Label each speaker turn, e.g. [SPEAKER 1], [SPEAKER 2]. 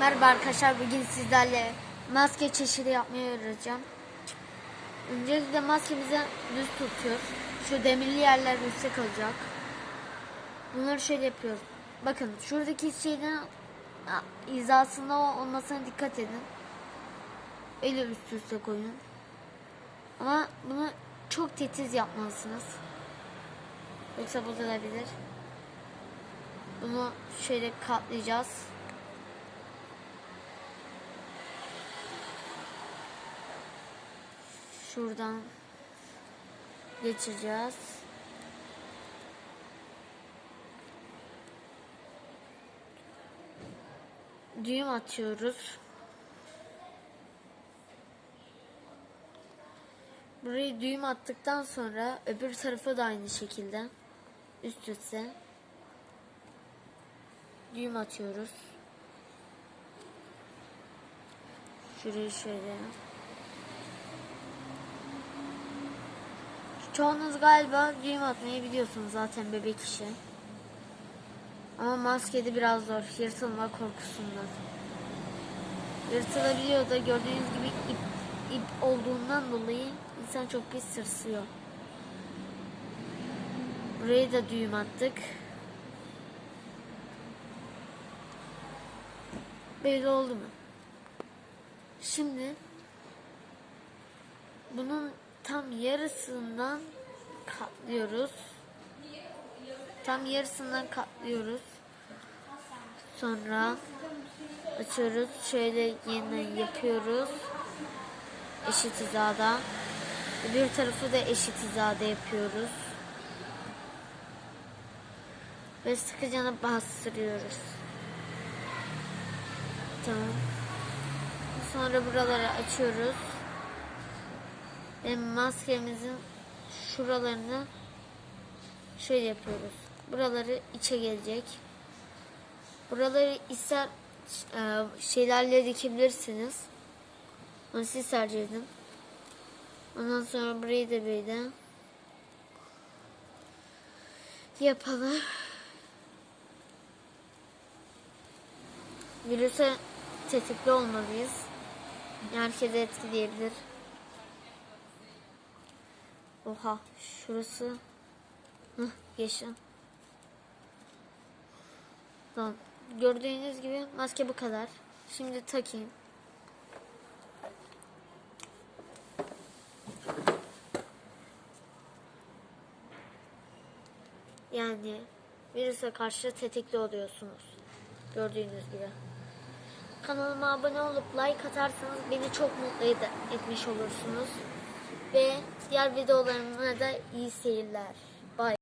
[SPEAKER 1] Merhaba arkadaşlar bugün sizlerle maske çeşidi yapmayı öğreteceğim. Öncelikle maskemizi düz tutuyoruz. Şu demirli yerler üstte kalacak. Bunları şöyle yapıyoruz. Bakın şuradaki şeyden hizasında olmasına dikkat edin. Eli üst üste koyun. Ama bunu çok titiz yapmalısınız. Yoksa bozulabilir. Bunu şöyle katlayacağız. Şuradan geçireceğiz. Düğüm atıyoruz. Burayı düğüm attıktan sonra öbür tarafa da aynı şekilde üst üste düğüm atıyoruz. Şurayı şöyle. Çoğunuz galiba düğüm atmayı biliyorsunuz zaten bebek işi. Ama maskede biraz zor. Yırtılma korkusundan. Yırtılabiliyor da gördüğünüz gibi ip, ip olduğundan dolayı insan çok pis tırsıyor. Burayı da düğüm attık. Böyle oldu mu? Şimdi bunun tam yarısından katlıyoruz. Tam yarısından katlıyoruz. Sonra açıyoruz. Şöyle yeniden yapıyoruz. Eşit hizada. Bir tarafı da eşit hizada yapıyoruz. Ve sıkıcana bastırıyoruz. Tamam. Sonra buraları açıyoruz. Ve maskemizin şuralarını şöyle yapıyoruz. Buraları içe gelecek. Buraları ister e, şeylerle dikebilirsiniz. Onu siz tercih edin. Ondan sonra burayı da böyle yapalım. Virüse tetikli olmalıyız. Herkese etkileyebilir. Oha şurası Hıh geçti. Tamam. Gördüğünüz gibi maske bu kadar. Şimdi takayım. Yani virüse karşı tetikli oluyorsunuz. Gördüğünüz gibi. Kanalıma abone olup like atarsanız beni çok mutlu etmiş olursunuz. Ve diğer videolarıma da iyi seyirler. Bye.